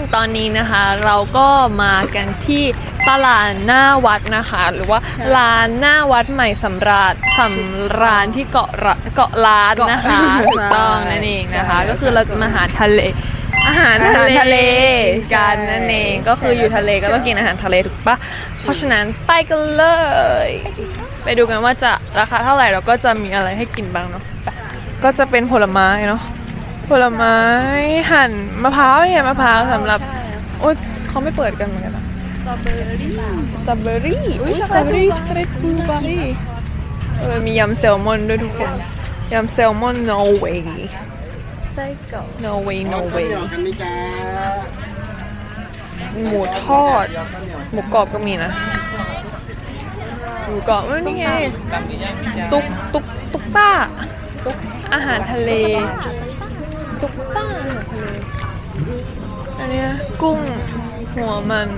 คนตอนนี้นะคะเราก็มากันที่ตลาดหน้าวัดนะคะ หรือว่าร้านหน้าวัดใหม่สำราญสำราญที่เกาะระเกาะล้านนะคะเกาะถูกต้องนั่นเองนะคะใช่ก็คือเราจะมาหาทะเล อาหารทะอาหารทะเลเลกันนั่นเองก็คืออยู่ทะเลก็ต้องกินอาหารทะเลถูกปะเพราะฉะนั้นไปกันเลย ไปดูกันว่าจะราคาเท่าไหร่แล้วก็จะมีอะไรให้กินบ้างเนาะไปก็จะเป็นผลไม้เนาะ ผลไม้หั่นมะพร้าวเนี่ยมะพร้าวสำหรับ โอ๊ยเขาไม่เปิดกันเหมือนกันอะสตรอเบอรี่สตรอเบอรี่อุ้ยสตรอเบอรี่สตรอเบอรี่เออมียำแซลมอนด้วยทุกคนยำแซลมอน no way ไส้กรอก no way no ข้าว way เหนียวกันไหมจ๊ะหมูทอด หมูกรอบก็มีนะหมูกรอบเอ้ยนี่ไงตุกตุกตุกต้าตุกอาหารทะเล ตุกต้าอาหารทะเลอันเนี้ยกุ้งหัวมัน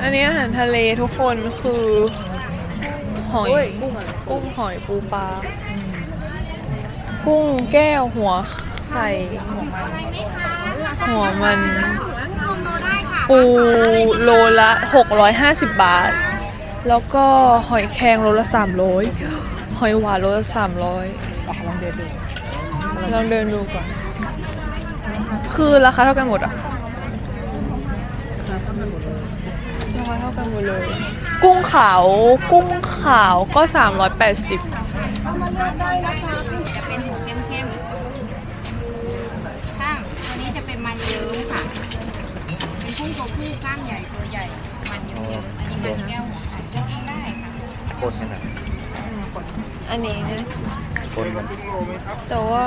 อันนี้อาหารทะเลทุกคนคือหอยกุ้งหอยปูปลากุ้งแก้วหัวไข่หัวมันปูโลละ 650 บาท แล้วก็หอยแครงโลละ 300 หอยหวานโลละ 300ลองเดินดู ลองเดินดูก่อน คือราคาเท่ากันหมดอะราคาเท่ากันหมดเลย กุ้งขาว กุ้งขาวก็ 380จะเป็นหัวเข้มๆข้างตัวนี้จะเป็นมันเยิ้มค่ะ เป็นกุ้งตัวผู้กล้ามใหญ่ตัวใหญ่ มันเยิ้มๆอันนี้มันแก้วหัวไข่เลือกเองได้ค่ะคนกันนะอันนี้นะค นกันแต่ว่า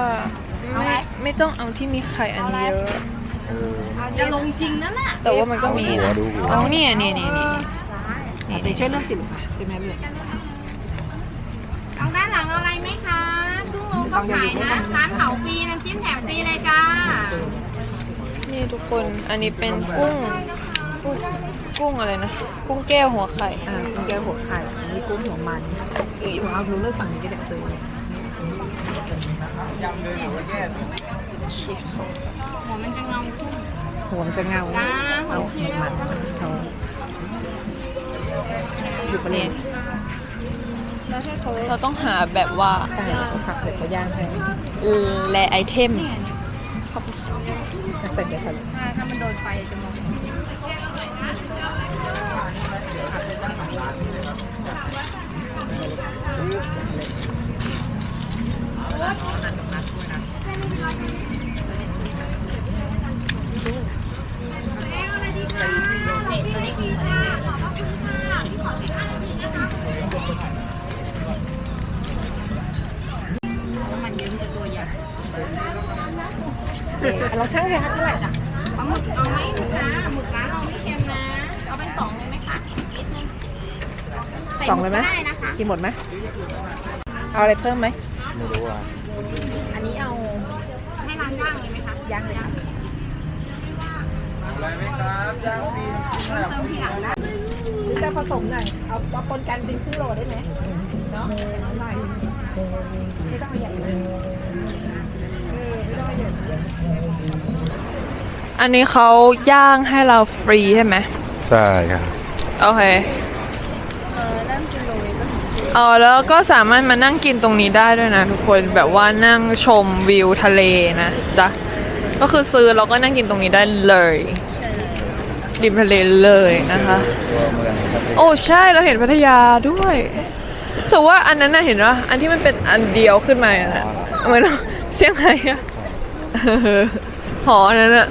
ไม่ไม่ต้องเอาที่มีไข่อันเยอะเออจะลงจริงนั่นแหละแต่ว่ามันก็มีนะดูหัวเอาเนี่ยเนี่ยเนี่ยเนี่ยเดี๋ยวช่วยเรื่องสิลูกค่ะใช่ไหมลูกตรงด้านหลังเอาอะไรไหมคะกุ้งโลก็ขายนะร้านเผาฟรีน้ำจิ้มแถมฟรีเลยจ้านี่ทุกคนอันนี้เป็นกุ้งกุ้งกุ้งอะไรนะกุ้งแก้วหัวไข่อ่าคุณแก้วหัวไข่อันนี้กุ้งหัวมันอีกเอาดูเลือกฝั่งนี้ก็ได้เลย หัวมันจะเงาขึ้นหัวมันจะเงาจ้าหัเอาวหัเขีวยวมันเขาอยู่ประเด็นเราต้องหาแบบว่าใช่เขาขับเดี๋ยวเขาย่างให้แลไอเทมเสร็จเดี๋ยวค่ะถ้าถ้ามันโดนไฟจะมองมัน เยิ้มจะตัวใหญ่เราช่างเลยค่ะเท่าไหร่เอาหมึกเอาไหมหมึกนะหมึกร้านเราไม่เค็มนะ เอาเป็นสองเลยไหมคะนิดนึงใสองเลยไหมก็ได้นะคะกินหมดไหมเอาอะไรเพิ่มไหม ไม่รู้อะอันนี้เอาให้ร้านย่างเลยไหมคะย่างเลยค่ะอะไรไหมครับย่างฟรีเติมทีหลังได้จะผสมหน่อยเอาเอาปนกันเป็นครึ่งโลได้ไหมเนาะหน่อยไม่ต้องเอาใหญ่เลยเออไม่ต้องเอาใหญ่เลยอันนี้เขาย่างให้เราฟรีใช่ไหมใช่ครับโอเค เออแล้วก็สามารถมานั่งกินตรงนี้ได้ด้วยนะทุกคนแบบว่านั่งชมวิวทะเลนะจ๊ะก็คือซื้อแล้วก็นั่งกินตรงนี้ได้เลยริมทะเลเลยนะคะ โอ้ใช่เราเห็นพัทยาด้วยแต่ว่าอันนั้นน่ะเห็นว่าอันที่มันเป็นอันเดียวขึ้นมาอะนะเหมือนเชียงไฮ้อะหอนนั้นอะ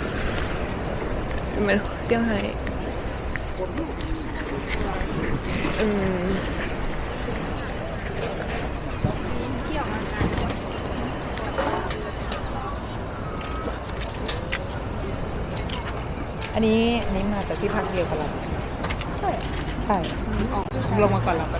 เหมือนเชียงไฮ้อืม อันนี้อันนี้มาจากที่พักเดียวกับเราใช่ ใช่ลงมาก่อนเราก็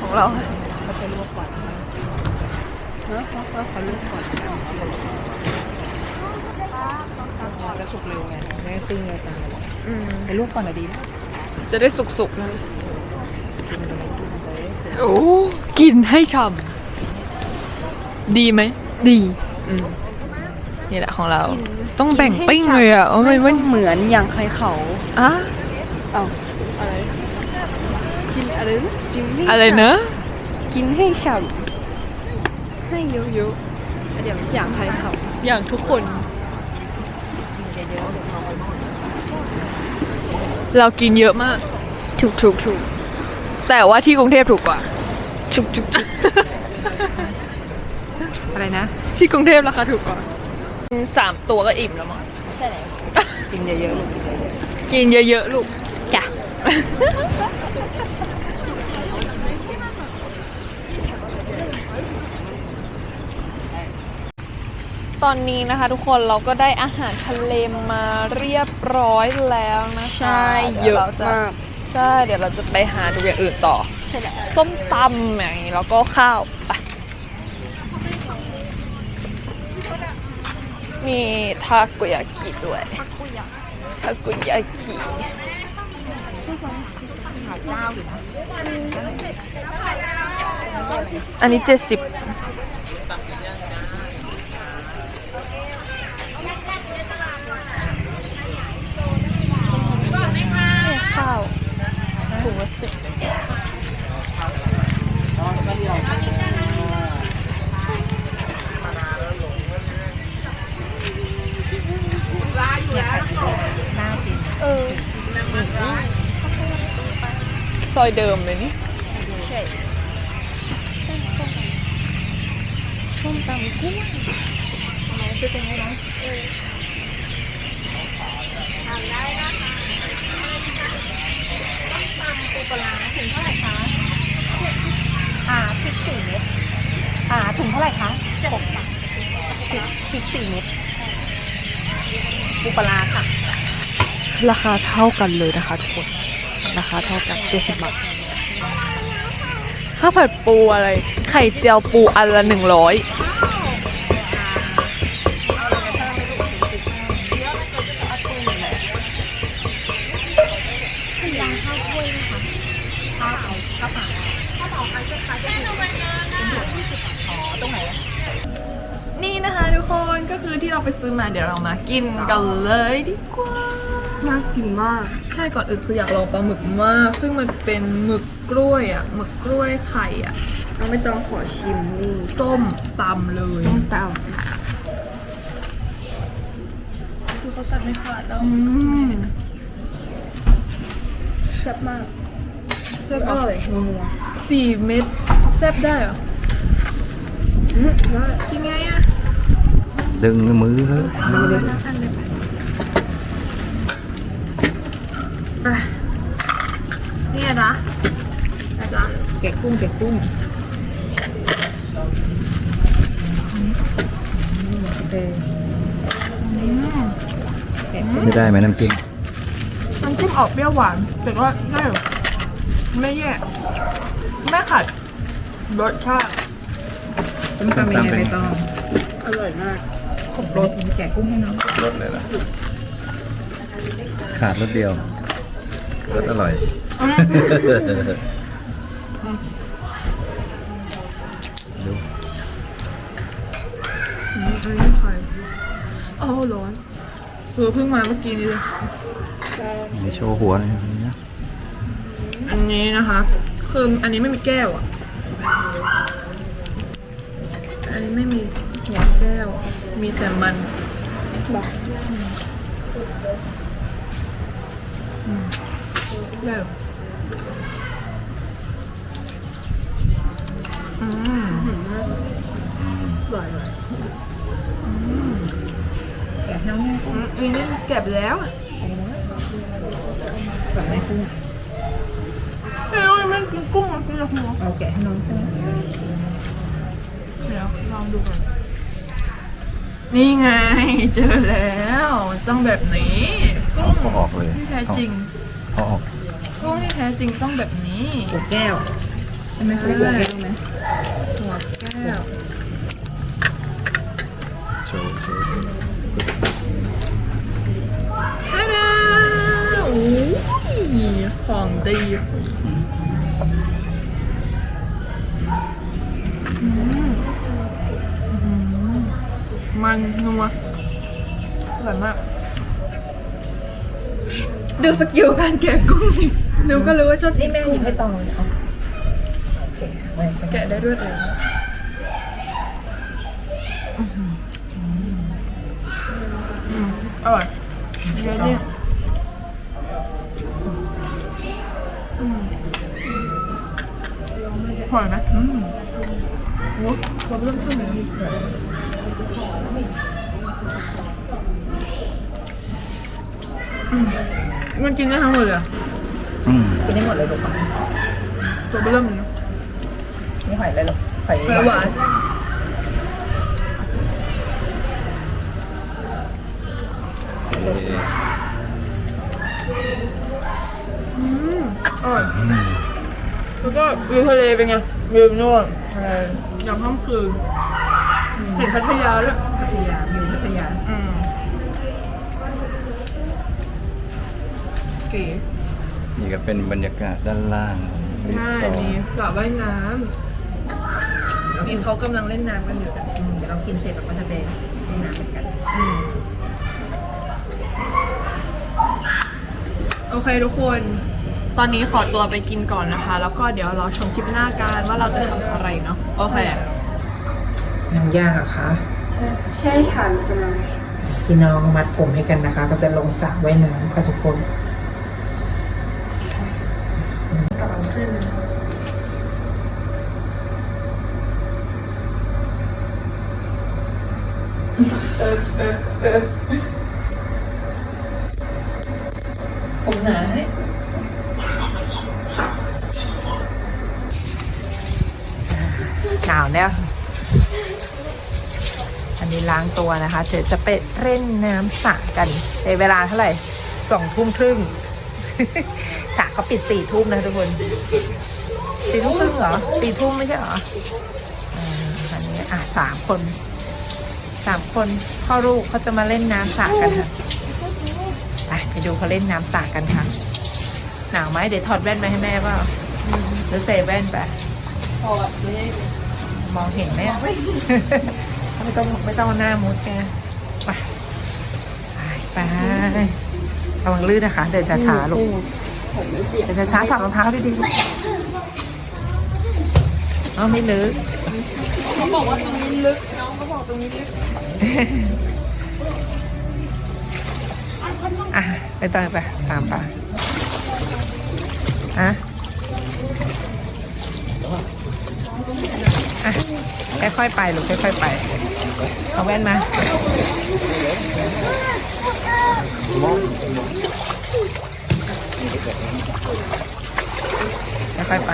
ของเราเขาจะลวกก่อน เนาะเพราะว่าเขาลูกก่อนก่อนจะสุกเร็วไงไม่ได้ตึงเลยตายอืมไปลูกก่อนอะดีนะจะได้สุกๆนะโอ้กินให้ฉ่ำดีไหม ดีอืมนี่แหละของเรา ต้องแบ่งปิ้งเลยอะโอ้ไม่เหมือนอย่างใครเขาอะเอาอะไร กินอะไรนะกินให้อะไรเนอะกินให้ฉ่ำให้เยอะๆเดี๋ยวอย่างใครเขาอย่างทุกคน เรากินเยอะมาก ถูกถูกถูกแต่ว่าที่กรุงเทพถูกกว่า ถูกถูกถูกอะไรนะ ที่กรุงเทพราคาถูกกว่าสามตัวก็อิ่มแล้วมั้งใช่แล้วกินเยอะๆลูกกินเยอะๆลูกจ้ะ ตอนนี้นะคะ ทุกคนเราก็ได้อาหารทะเลมาเรียบร้อยแล้วนะคะใช่เยอะดี๋วรจมากใช่เดี๋ยวเราจะไปหาดูอย่างอื่นต่อใช่แล้วส้มตำอย่างนี้แล้วก็ข้าวไปมีทาโกยากิด้วยทาโกยากิอันนี้เจ็ดสิบข้าวถุงละสิบ เออซ อยเดิมเลยนี่ ใช่ส้มตำกุ้งทำไมซื้อเป็นไงนะปูปลาถุงเท่าไหร่คะอ่าพริกสี่เม็ดอ่าถุงเท่าไหร่คะหกบาทพริกพริกสี่เม็ดปูปลาค่ะ ราคาเท่ากันเลยนะคะทุกคน ราคาเท่ากัน70บาทข้าวผัดปูอะไร ไข่เจียวปูอันละหนึ่งร้อยนี่นะคะทุกคนก็คือที่เราไปซื้อมาเดี๋ยวเรามากินกันเลยดีกว่า น่ากินมาก ใช่ก่อนอื่นคืออยากลองปลาหมึกมาก ซึ่งมันเป็นหมึกกล้วยอะ หมึกกล้วยไข่อะเราไม่ต้องขอชิมนี่ส้มตำเลยต้มตคือเขาตัดไม่ขาดแล้วำแซ่บมากแซ่บอร่อยนัวสี่เม็ดแซ่บได้เหรออืมได้กินไงอะดึงมือเลย นี่นะนะจ๊ะแกะกุ้งแกะกุ้งเออแกะกุ้งใช้ได้ไหมน้ำจิ้มน้ำจิ้มออกเปรี้ยวหวาน แต่ก็ได้อยู่ไม่แย่ไม่ขัดรสชาติต้มตำเป็นไงใบตองอร่อยมากขบรสแกะกุ้งให้น้องรสเลยล่ะขาดรสเดียว รสอร่อย ดูอันนี้ไข่โอ้ร้อนเออเพิ่งมาเมื่อกี้นี้เลย มีโชว์หัวหน่อยนะ อันนี้นะคะ คืออันนี้ไม่มีแก้วอะ อันนี้ไม่มีหัวแก้ว มีแต่มันบอกได้ เหรออืมอร่อยเลยแกะให้น้องแม่กุ้งอันนี้เก็บแล้วอะสั่งแม่กุ้งเฮ้ยมันกินกุ้งมันกินแต่หัวเอาแกะให้น้องใช่ไหมเดี๋ยวลองดูก่อนนี่ไง เจอแล้ว มันต้องแบบนี้เอาเขาออกเลยที่แท้จริงเอาออก กุ้งที่แท้จริงต้องแบบนี้หัวแก้วใช่ไหมคะหัวแก้วไหมหัวแก้วท่าดาโอ้ยของดีอืมอืมมันนัวอร่อยมาก ดูสกิลการแกะกุ้งนี่ นิวก็รู้ว่าชอบกินกุ้งไม่ต้องเลยเอาโอเคไว้กันแกะได้ด้วยเองอร่อยเยอะเนี่ยอืมอร่อยนะอืมโอ้เราเริ่มต้นเลยอืมมันกินได้ทั้งหมดเลยอะ อืมกินได้หมดเลยลูกตัวเริ่มเลยนะนี่หอยอะไรลูกหอยหอยหวานอืมอร่อยอืมแล้วก็วิวทะเลเป็นไงวิวนู่นอะไรยามค่ำคืนเห็นพัทยาด้วยพัทยาวิวพัทยา นี่ก็เป็นบรรยากาศด้านล่างรีใช่สอร์ทมีสระว่ายน้ำมีเขากำลังเล่นน้ำกันอยู่จ้ะอืมเดี๋ยวเรากินเสร็จเราก็จะไปเล่นน้ำเหมือนกัน อืมโอเคทุกคน ตอนนี้ขอตัวไปกินก่อนนะคะ แล้วก็เดี๋ยวรอชมคลิปหน้ากันว่าเราจะทำอะไรเนาะโอเคน้องย่าอะคะใช่ค่ะกำลังพี่น้องมัดผมให้กันนะคะ ก็จะลงสระว่ายน้ำค่ะทุกคน ขึ้นผมหนาให้หนาวแล้ว อันนี้ล้างตัวนะคะ เดี๋ยวจะไปเล่นน้ำสระกันในเวลาเท่าไหร่สองทุ่มครึ่ง เขาปิดสี่ทุ่มนะทุกคนสี่ทุ่มครึ่งเหรอสี่ทุ่มไม่ใช่เหรออ่าอันนี้อะสามคนสามคนพ่อลูกเขาจะมาเล่นน้ำสระกันค่ะไปไปดูเขาเล่นน้ำสระกันค่ะหนาวไหมเดี๋ยวถอดแว่นมาให้แม่เปล่าหรือใส่แว่นไปพอไม่ได้มองเห็นไหมไม่ต้องไม่ต้องหน้ามุดไงไปไปไประวังลื่นนะคะ เดินช้าๆลูก เดินช้าๆถอดรองเท้าดีๆลูกเอาไม่ลึกเขาบอกว่าตรงนี้ลึกน้องเขาบอกตรงนี้ลึกอะไปตามไปตามไปอะอะค่อยๆไปลูกค่อยๆไปเอาแว่นมา ค่อยๆไป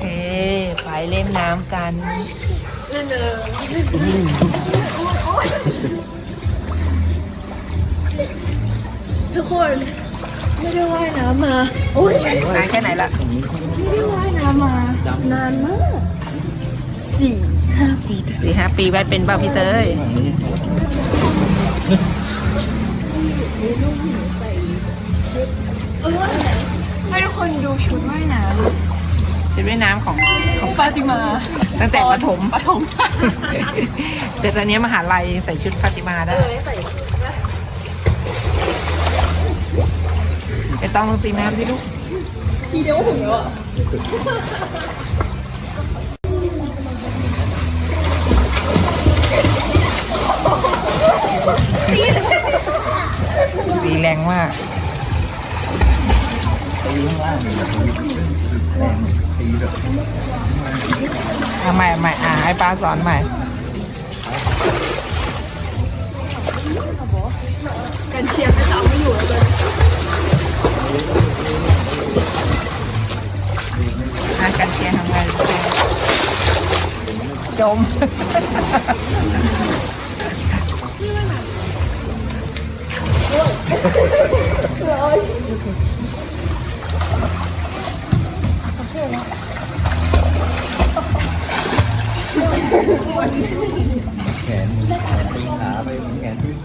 เฮ้ไปเล่นน้ำกันทุกคน ไม่ได้ว่ายน้ำมาโอ้ยนานแค่ไหนละ ไม่ได้ว่ายน้ำมานานมากสี่ห้าปีสี่ห้าปีแวดเป็นเปล่าพี่เต้ยให้ทุกคนดูชุดว่ายน้ชุดว่ายน้ำของำของฟาติมา ตั้งแต่ประถมปฐมแต่ตอนนี้มหาลัยใส่ชุดฟาติมาได้ไปต้องลงตีน้ำที่ลูกทีเดียวก็ถึงแล้วอะ ตีแรงมากตีข้างล่างแรงตีแบบใหม่ใหม่อ่าให้ป้าสอนใหม่กันเชียร์ไปสาวไม่อยู่แล้วเลย hả cà chè hàng ngày trộn. Rồi ngẹn ngẹn tiếng hả với ngẹn tiếng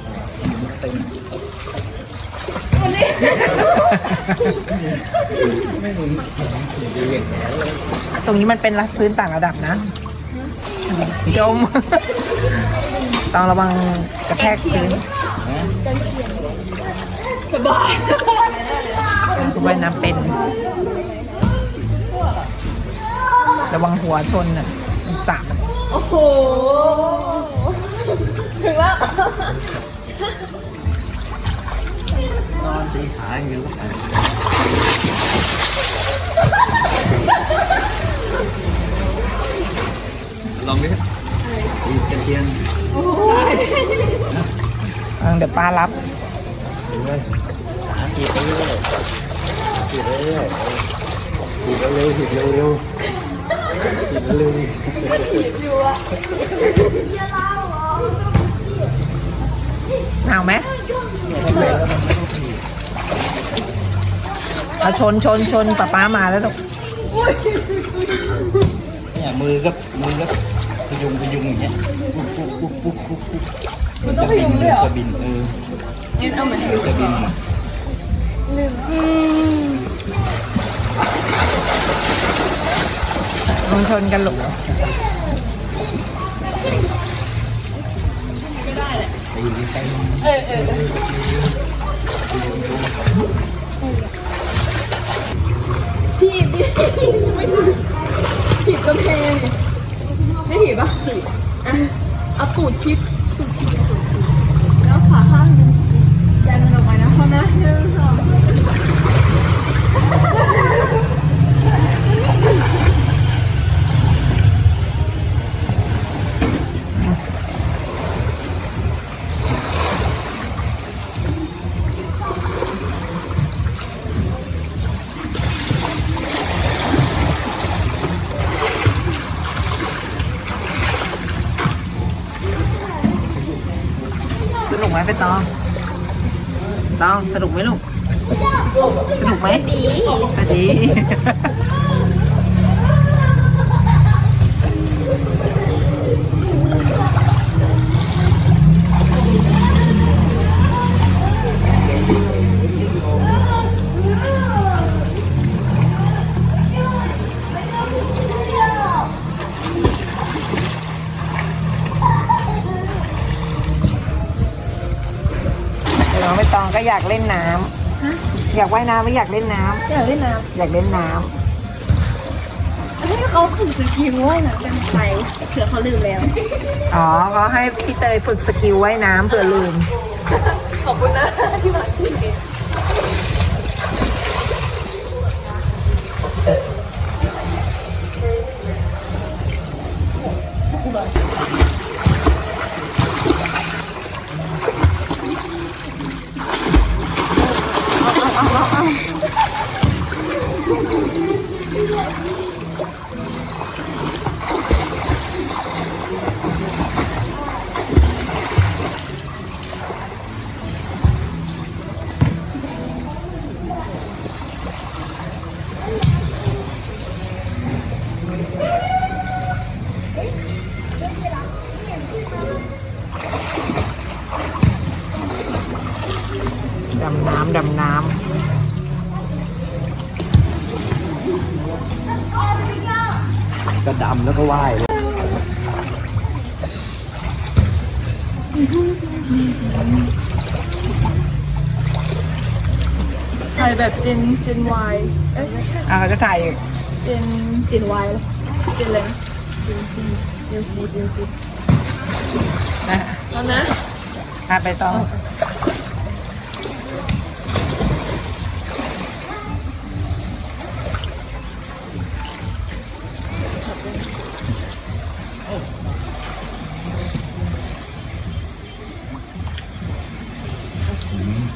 tiếng ตรงนี้มันเป็นพื้นต่างระดับนะ จม ต้องระวังกระแทกพื้นสบายว่ายน้ำเป็น ระวังหัวชนอะมันสาบ นอนสีขาอย่ลองดิดีกระเทียมเดี๋ยวป้ารับเลยขาขีดไปเรื่อยขีดไปเรื่อยขีดเร็วๆขีดเร็วๆขีดเร็วหนาวไหม เอาชนชนชนป้าป้ามาแล้วลูกเนี่ยมือก็มือก็พยุงพยุงอย่างเงี้ยปุ๊บปุ๊บปุ๊บปุ๊บปุ๊บปุ๊บมันจะบินมันจะบินเออมันจะบินลงชนกันลูกถีบ กำแพงไม่หีบป่ะหีบอะเอาตูดชิตูดชิด สนุกไหมลูก สนุกไหมดีดีน้อากเล่นน้ำอยากว่ายน้ำไม่อยากเล่นน้ำอยากเล่นน้อยากเล่นน้ำให้เขาขึ้นสกีม้วยนะเป็นไปเผื่อเขาลืมแล้วำอ๋อเขาให้พี่เตยฝึกสกิลว่ายน้ำเผื่อลืม ขอบคุณนะที่มาคุายแบบเจนเจนวายเอ้ยำอะเขาจะถ่ายอีกเจนเจนวายเจนอะไรนะเจนซีเจนซีเจนซีนะแล้วนะอะไปตอง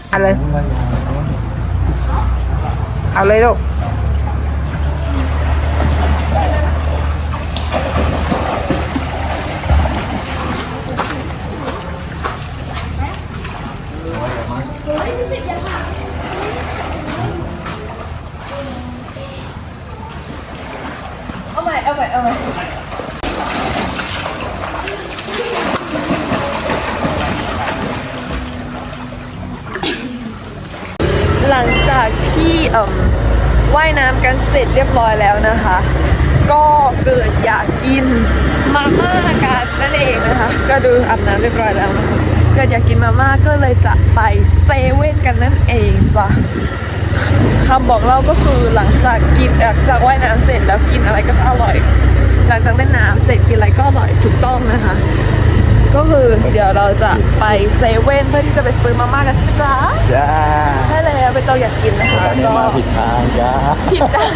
เอาเลย เอาเลยลูก เอ่ว่ายน้ำกันเสร็จเรียบร้อยแล้วนะคะ ก็เกิดอยากกินมาม่ากันนั่นเองนะคะ ก็ดูอาบน้ำเรียบร้อยแล้วเกิดอยากกินมาม่าก็เลยจะไปเซเว่นกันนั่นเองจ้ะคำบอกเล่าก็คือหลังจากกินหลังจากว่ายน้ำเสร็จแล้วกินอะไรก็จะอร่อย หลังจากเล่นน้ำเสร็จกินอะไรก็อร่อยถูกต้องนะคะ ก็คือเดี๋ยวเราจะไปเซเว่นเพื่อที่จะไปซื้อมาม่ากันใช่ไหมจ๊ะจ้าใช่แล้วเป็นตัวอยากกินนะคะตอนนี้ก็มาผิดทางจ้าผิดทาง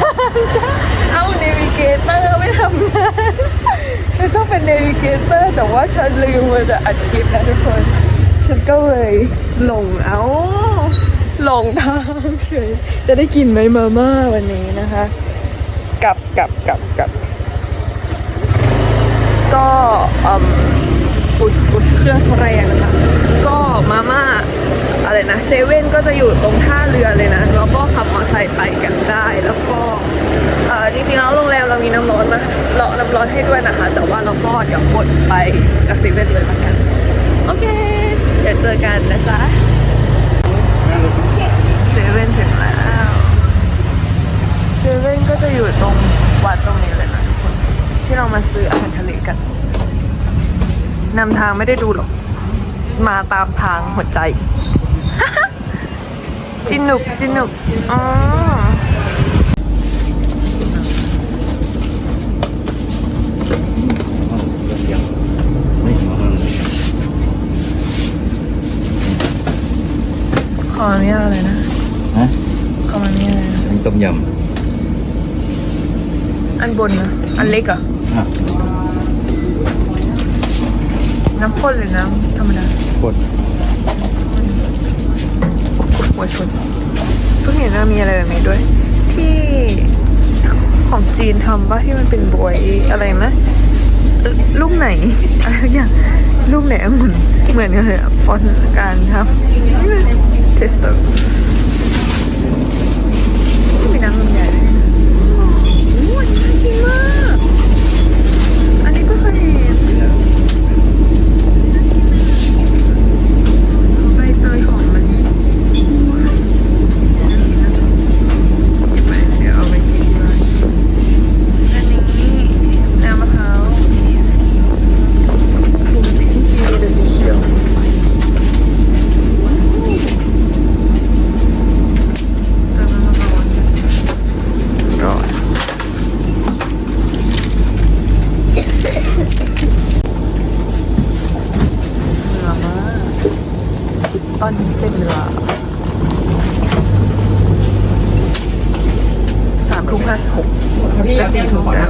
จ้ะเอ้าเนวิเกเตอร์ไม่ทำงานฉันก็เป็นเนวิเกเตอร์แต่ว่าฉันลืมมาจะอัดคลิปนะทุกคน ฉันก็เลยหลงเอ้าหลงทางเฉยจะได้กินไหมมาม่าวันนี้นะคะกลับกลับกลับกลับก็อืม อุดอุดเครื่องแรงนะคะก็มาม่าอะไรนะเซเว่นก็จะอยู่ตรงท่าเรือเลยนะแล้วก็ขับมอเตอร์ไซค์ไปกันได้แล้วก็จริงๆแล้วโรงแรมเรามีน้ำร้อนนะเราน้ำร้อนให้ด้วยนะคะ แต่ว่าเราก็เดี๋ยวกดไปจากเซเว่นเลยละกัน โอเค เดี๋ยวเจอกันนะจ๊ะเซเว่นถึงแล้วเซเว่นก็จะอยู่ตรงวัดตรงนี้เลยนะทุกคนที่เรามาซื้ออาหารทะเลกัน นำทางไม่ได้ดูหรอก มาตามทางหัวใจ จินุกจินุกอ๋อไม่หิวมันเลยขออนุญาตเลยนะฮะขออนุญาตเลยนะอันนี้ต้มยอันบนนะอันเล็กเหรอะำอะ น้ำข้นหรือน้ำธรรมดากดหัวชนเพิ่งเห็นว่ามีอะไรแบบนี้ด้วย ที่ของจีนทำป่ะที่มันเป็นบวยอะไรนะเอ่อลูกไหนอะไรสักอย่างลูกไหนองุ่นเหมือนกันเลยอะฟอนต์การทำเทสเตอร์มีน้ำลำไยด้วยโอ้ยน่ากินมาก อันนี้ก็เคยเห็นใบเตยหอมมัน เดี๋ยวเอาไปกินที่บ้านอันนี้น้ำมะพร้าวปุ่มพิจิตรสีเขียวเติมน้ำมะพร้าวร้อนเรือมากตอนนี้เป็นเรือ สามทุ่มห้าสิบหกจะสี่ทุ่มแล้ว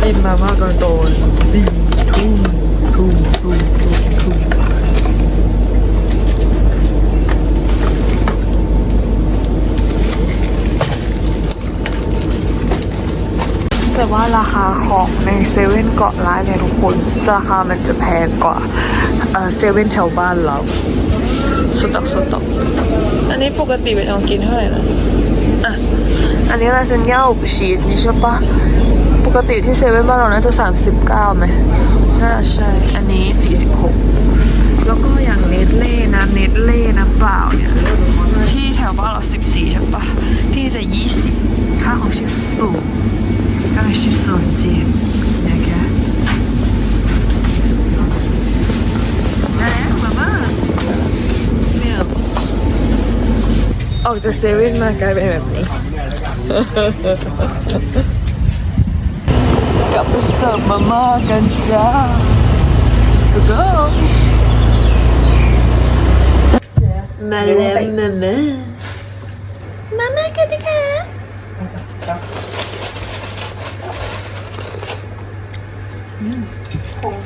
เป็นมาม่าตอนโตนสี่ทุ่มทุ่มทุ่มทุ่มทุ่มแต่ ว่าราคาของในเซเว่นเกาะร้านเนี่ยทุกคน ราคามันจะแพงกว่าเอ่อเซเว่นแถวบ้านเราสุดตอกสุดตอกอันนี้ปกติเป็นเอากินเท่าไหร่นะอะอันนี้ลาซานญ่าอบชีสนี่ใช่ปะปกติที่เซเว่นบ้านเราน่าจะ 39ไหมน่าจะใช่ อันนี้ 46 แล้วก็อย่างเนสเล่น้ำเนสเล่น้ำเปล่าเนี่ย ที่แถวบ้านเรา 14 ใช่ปะที่จะ 20 ค่าของชิปสูง Kaś w sorcji. Jakie? Orada sevilme kaybetmeyi. Kapısta mama kanca. Go go. Melem meme.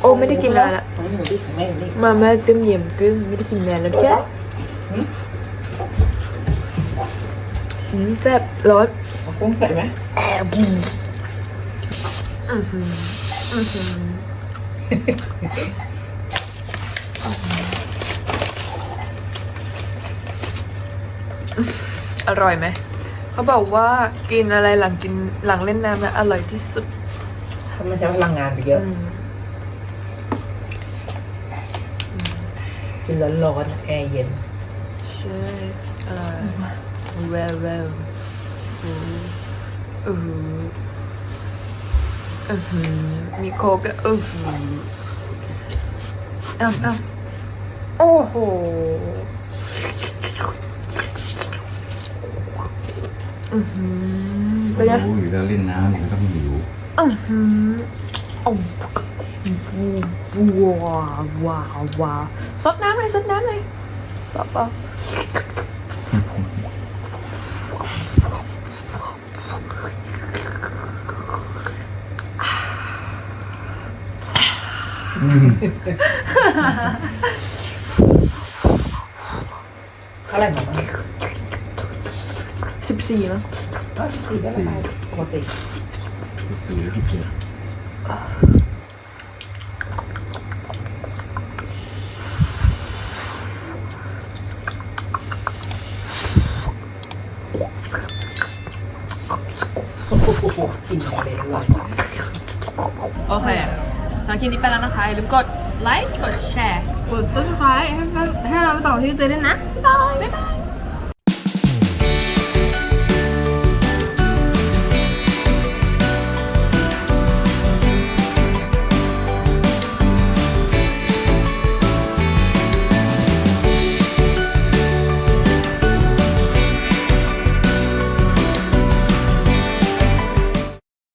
โอ้ไม่ได้กินนานละมาม่าต้มยำกุ้งไม่ได้กินนานแล้วจ้ะอืมแซ่บร้อนกุ้งใส่ไหมแอบอือหืออือหืออร่อยไหม เขาบอกว่ากินอะไรหลังกินหลังเล่นน้ำนะอร่อยที่สุด มันใช้พลังงานไปเยอะอืมกินร้อนๆแอร์เย็น ใช่อร่อยเวลเวลอืออืออือหือมีโค้กด้วยอือหืออ้าวอ้าวโอ้โหอือหือเป็นไงโอ้ยแล้วเล่นน้ำมันก็ไม่หิวอือหือโอ้ว้าวว้าวว้าวซดน้ำเลยซดน้ำเลย เปล่าเปล่าเท่าไหร่หมอสิบสี่มั้งก็สิบสี่ก็ระบายปกติสี่หรือสิบเจ็ดโอเลอร่อยโอเคหลังคลิปนี้ไปแล้วนะคะอย่าลืมกดไลค์ กดแชร์ กด subscribe ให้ให้เราไปต่อที่เจอด้วยนะ บ๊ายบาย